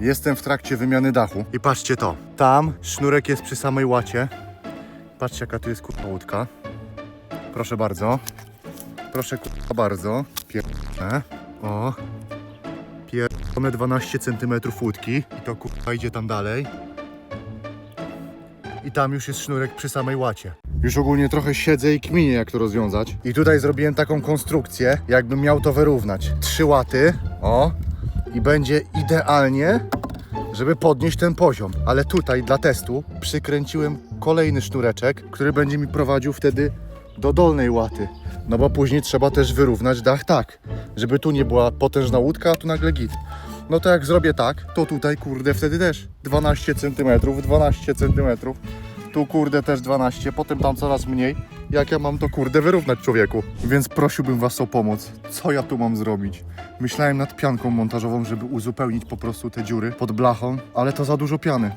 Jestem w trakcie wymiany dachu. I patrzcie to. Tam sznurek jest przy samej łacie. Patrzcie jaka tu jest kurwa łódka. Proszę bardzo. Proszę kurwa bardzo. Pierdolę. O. Pierdolone 12 cm łódki. I to kurwa idzie tam dalej. I tam już jest sznurek przy samej łacie. Już ogólnie trochę siedzę i kminię jak to rozwiązać. I tutaj zrobiłem taką konstrukcję, jakbym miał to wyrównać. Trzy łaty. O. I będzie idealnie żeby podnieść ten poziom. Ale tutaj dla testu przykręciłem kolejny sznureczek, który będzie mi prowadził wtedy do dolnej łaty. No bo później trzeba też wyrównać dach tak, żeby tu nie była potężna łódka, a tu nagle git. No to jak zrobię tak, to tutaj kurde wtedy też 12 cm, 12 cm. Tu kurde też 12, potem tam coraz mniej. Jak ja mam to kurde wyrównać człowieku? Więc prosiłbym was o pomoc. Co ja tu mam zrobić? Myślałem nad pianką montażową, żeby uzupełnić po prostu te dziury pod blachą, ale to za dużo piany.